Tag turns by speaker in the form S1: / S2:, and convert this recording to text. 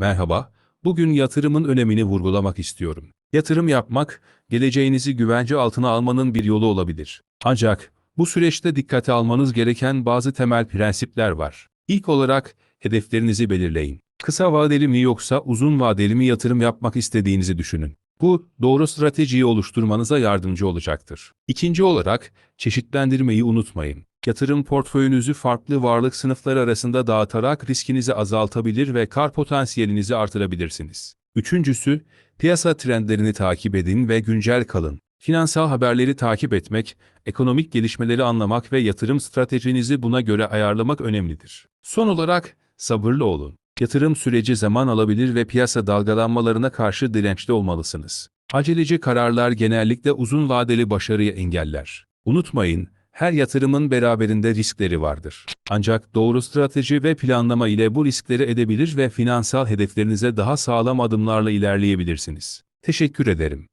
S1: Merhaba, bugün yatırımın önemini vurgulamak istiyorum. Yatırım yapmak, geleceğinizi güvence altına almanın bir yolu olabilir. Ancak, bu süreçte dikkate almanız gereken bazı temel prensipler var. İlk olarak, hedeflerinizi belirleyin. Kısa vadeli mi yoksa uzun vadeli mi yatırım yapmak istediğinizi düşünün. Bu, doğru stratejiyi oluşturmanıza yardımcı olacaktır. İkinci olarak, çeşitlendirmeyi unutmayın. Yatırım portföyünüzü farklı varlık sınıfları arasında dağıtarak riskinizi azaltabilir ve kar potansiyelinizi artırabilirsiniz. Üçüncüsü, piyasa trendlerini takip edin ve güncel kalın. Finansal haberleri takip etmek, ekonomik gelişmeleri anlamak ve yatırım stratejinizi buna göre ayarlamak önemlidir. Son olarak, sabırlı olun. Yatırım süreci zaman alabilir ve piyasa dalgalanmalarına karşı dirençli olmalısınız. Aceleci kararlar genellikle uzun vadeli başarıyı engeller. Unutmayın, her yatırımın beraberinde riskleri vardır. Ancak doğru strateji ve planlama ile bu riskleri edebilir ve finansal hedeflerinize daha sağlam adımlarla ilerleyebilirsiniz. Teşekkür ederim.